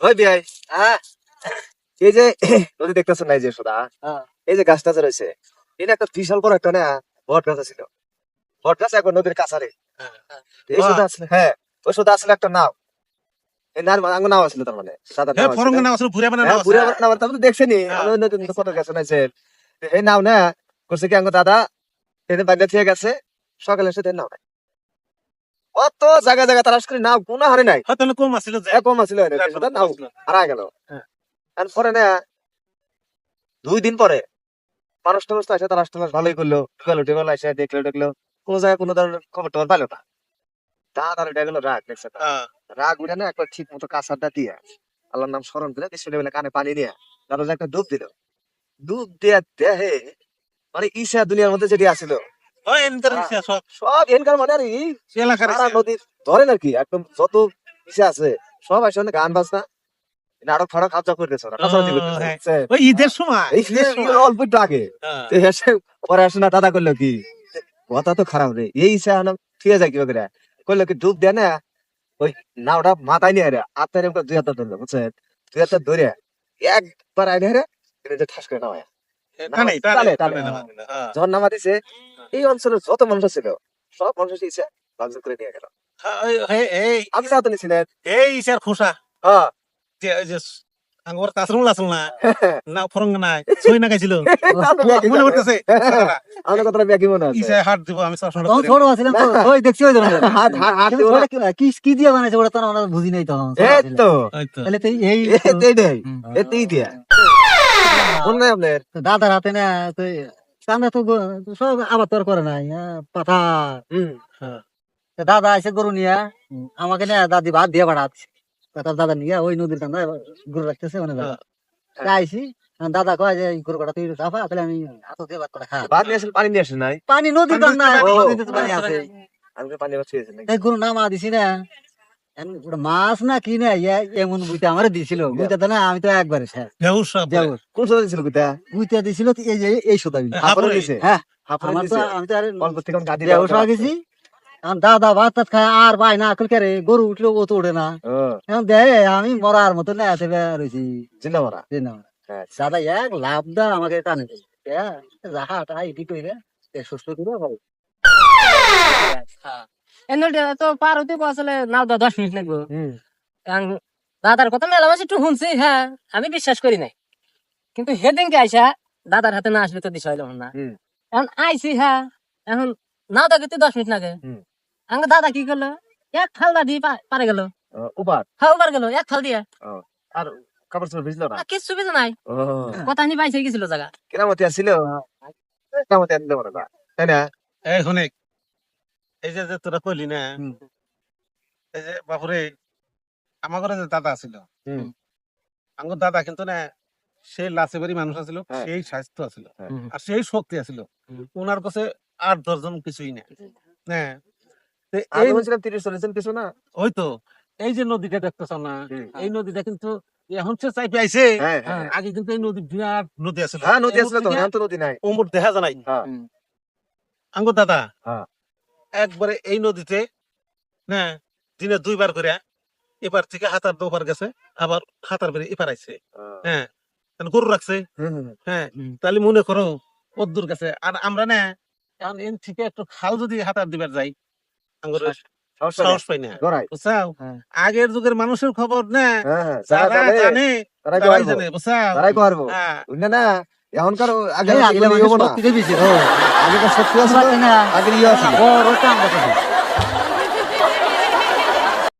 ওই বিয়াই এই যে নদী দেখতেছ না এই যে সোদা? হ্যাঁ। এই যে গাছটা যে রয়েছে এটা একটা বিশাল বড় একটা না বট গাছ ছিল বট গাছ একবার নদীর কাছারে। এই সোদা আসলে হ্যাঁ ওই সোদা আসলে একটা নাও। এই নার আঙ্গ নাও আসলে তার মানে সাদা নাও ফরঙ্গ আসলে। আসলে ঘুরে বানা হ্যাঁ, ঘুরে আবার নাও তারপরে দেখছেনি হ্যাঁ। আমি নতুন ফটো গেছে না এই নাও না করছে কি আঙ্গ দাদা? এনে বাইরে থেকে গেছে সকালে এসে দেন নাও নাই। কত জায়গা জায়গা তারাস করে নাও কোনো হারে নাই। হয়তো না কম আছিল যে। একম আছিল নাও হারা গেল। পরে না দুই দিন পরে মানুষ টানুষ তো আসে তার ভালোই করল আসে দেখল দেখল কোন জায়গায় কোনো ধরনের খবর টবর পাইলো না। তা তার এটা গেলো রাগ দেখছে রাগ উঠে না একবার ঠিক মতো কাঁচারটা দিয়ে আল্লাহর নাম স্মরণ করে দিয়ে ছেলেবেলা কানে পানি নিয়ে যে একটা ডুব দিল। ডুব দিয়ে দেহে মানে ঈশা দুনিয়ার মধ্যে যেটি আসিল সব সব এনকার মানে আর এলাকার নাকি একদম যত ইসে আছে সব গান বাজনা নাটক ফাটক কাজ হ্যাঁ। বুঝছে? ওই ঈদের সময় অল্প একটু আগে। হ্যাঁ। পরে আসে না দাদা করল কি? কথা তো খারাপ রে এই ঠিক আছে কি করে করল কি ডুব দেয় না? ওই নাওটা মাথায় নিয়ে রে আত্মার দুই হাতে ধরলো বুঝছেন? দুই হাতে ধরে একবার আইনে রে ঠাস করে নামায়। টানে, হ্যাঁ। যখন নামা দিছে এই অঞ্চলের যত মানুষ ছিল সব মানুষ করে নিয়ে গেল। হ্যাঁ, ওই- এই- সাথে ইসার খোসা। হ্যাঁ। আঙ্গর না? না ছই না গাইছিল মনে আমার ব্যাকি মনে আছে। ইসা হাত দিব আমি চশমাটা তখন পরে। ছোট আছিলাম তো ওই দেখছি ওই হাত হাত হাত কিন্তু ওটা কি- কি কি দিয়ে বানাইছে ওটা তো আমরা বুঝি নাই এই তো। তাহলে এই দিয়া নাই আপনার? দাদার হাতে না তো কান্দা তো সব আবার তোর করে নাই হ্যাঁ, পাথার। হুম। তো দাদা এসে গরু নিয়ে আমাকে নিয়ে দাদি ভাত দিয়ে বাড়াচ্ছে। তার দাদা নিয়ে ওই নদীর কান্দা গরু রাখতেছে মানে আইসি দাদা কয় যে গরু কাটা তুই চাপা তাহলে আমি হাত দিয়ে ভাত করে খা ভাত নিয়ে পানি নিয়ে আসেন নাই? পানি নদীর কান্দা। নদীতে পানি আছে। আমি পানি ছুঁয়েছেন গরু নামা দিছি না। এখন মাছ না কি না এমন বুইতে আমারে দিছিল। বুইতে তো না আমি তো একবারে যাব কোন বুইতে? দিছিল এই যে এই হাফরে। দিছে। হ্যাঁ আমার তো আমি তো আর অল্প থেকে গাদি সহ গেছি এখন দাদা ভাত টাত খায় আর ভাই না আকুল করে গরু উঠলেও ও তো ওঠে না। এখন দে আমি মরার মতো না এতে রয়েছি জিন্দা মারা? যে না হ্যাঁ। দাদা এক লাভ দা আমাকে টানে দেয় হ্যাঁ, যাহা টাহা ইটি কইরে এ সুস্থ করে ভাই এনটা তো পার হইতে আসলে নাও দা দশ মিনিট লাগবো। দাদার কথা মেলা মাসে একটু শুনছি হ্যাঁ আমি বিশ্বাস করি নাই। কিন্তু হেদিনকে আইসা দাদার হাতে না আসলে তো দিশা হইল না। এখন আইসি হ্যাঁ এখন নাও দা কিন্তু দশ মিনিট লাগে। আঙ্গ দাদা কি করল এক ফালদা দিয়ে পারে গেল। উপার হ্যাঁ ওবার গেল এক ফাল দিয়ে। আর কাপড় চোপড় ভিজলো না? কিছু নাই। কথা নি পাইছে গেছিল জায়গা কেরামতি আসছিল কেরামতি আনতে পারে না? তাই না? এই শোনেক। এই যে যে তোরা কইলি না এই যে বাপুরে আমার ঘরে যে দাদা ছিল আমার দাদা কিন্তু না সেই লাচেবাড়ি মানুষ আছিল হ্যাঁ। সেই স্বাস্থ্য আছিল হ্যাঁ। আর সেই শক্তি আছিল। ওনার কাছে আট দশজন কিছুই না হ্যাঁ। এই তিরিশ চল্লিশ জন কিছু না? ওই তো এই যে নদীটা দেখতেছ না এই নদীটা কিন্তু এখন সে হ্যাঁ আগে কিন্তু এই নদী বিরাট নদী আছিল। হ্যাঁ নদী আসলে তো এখন তো নদী নাই। ওমর দেখা জানাই হ্যাঁ। আঙ্গুর দাদা হ্যাঁ। একবারে এই নদীতে না দিনে দুইবার করে এপার থেকে হাতার দোপার গেছে আবার হাতার বেড়ে এপার আইছে। হ্যাঁ গরু রাখছে। হ্যাঁ তাহলে মনে করো কদ্দুর গেছে। আর আমরা না এখন এন থেকে একটু খাল যদি হাতার দিবার যাই আঙ্গুর সমস্যা নেই। সাহস পাই না। বুঝছাও? হ্যাঁ। আগের যুগের মানুষের খবর না হ্যাঁ, হ্যাঁ, যারা যারা জানে, জানে তারাই তারাই জানে বুঝছাও? তারাই পারব। হ্যাঁ। বুঝলে না এখনকার আগে আগে শক্তি আছে না। আগের ইয়ে আছে বড় দেখো